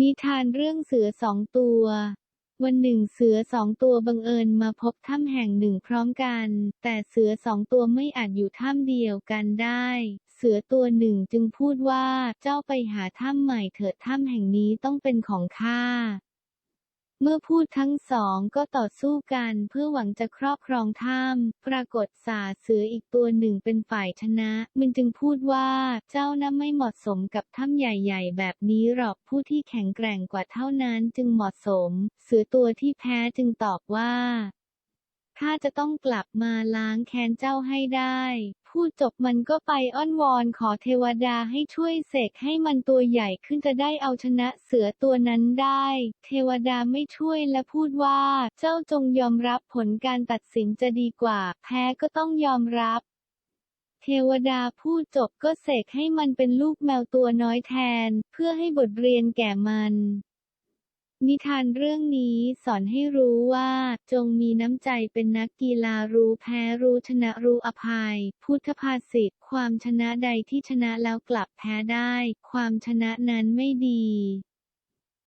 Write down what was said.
นิทานเรื่องเสือสองตัว วันหนึ่งเสือสองตัวบังเอิญมาพบถ้ำแห่งหนึ่งพร้อมกัน แต่เสือสองตัวไม่อาจอยู่ถ้ำเดียวกันได้ เสือตัวหนึ่งจึงพูดว่าเจ้าไปหาถ้ำใหม่เถิดถ้ำแห่งนี้ต้องเป็นของข้า เมื่อพูดทั้งสองก็ต่อสู้กันเพื่อหวังจะครอบครองถ้ำปรากฏสาเสืออีกตัวหนึ่งเป็นฝ่ายชนะ มันจึงพูดว่าเจ้าน่ะไม่เหมาะสมกับถ้ำใหญ่ๆ แบบนี้หรอกผู้ที่แข็งแกร่งกว่าเท่านั้นจึงเหมาะสม เสือตัวที่แพ้จึงตอบว่า ข้าจะต้องกลับมาล้างแค้นเจ้าให้ได้ พูดจบมันก็ไปอ้อนวอนขอเทวดาให้ช่วยเสกให้มันตัวใหญ่ขึ้นจะได้เอาชนะเสือตัวนั้นได้ เทวดาไม่ช่วยและพูดว่าเจ้าจงยอมรับผลการตัดสินจะดีกว่า แพ้ก็ต้องยอมรับเทวดาพูดจบก็เสกให้มันเป็นลูกแมวตัวน้อยแทน เพื่อให้บทเรียนแก่มัน นิทานเรื่องนี้สอนให้รู้ว่าจงมีน้ำใจเป็นนักกีฬารู้แพ้รู้ชนะรู้อภัย พุทธภาษิตความชนะใดที่ชนะแล้วกลับแพ้ได้ ความชนะนั้นไม่ดี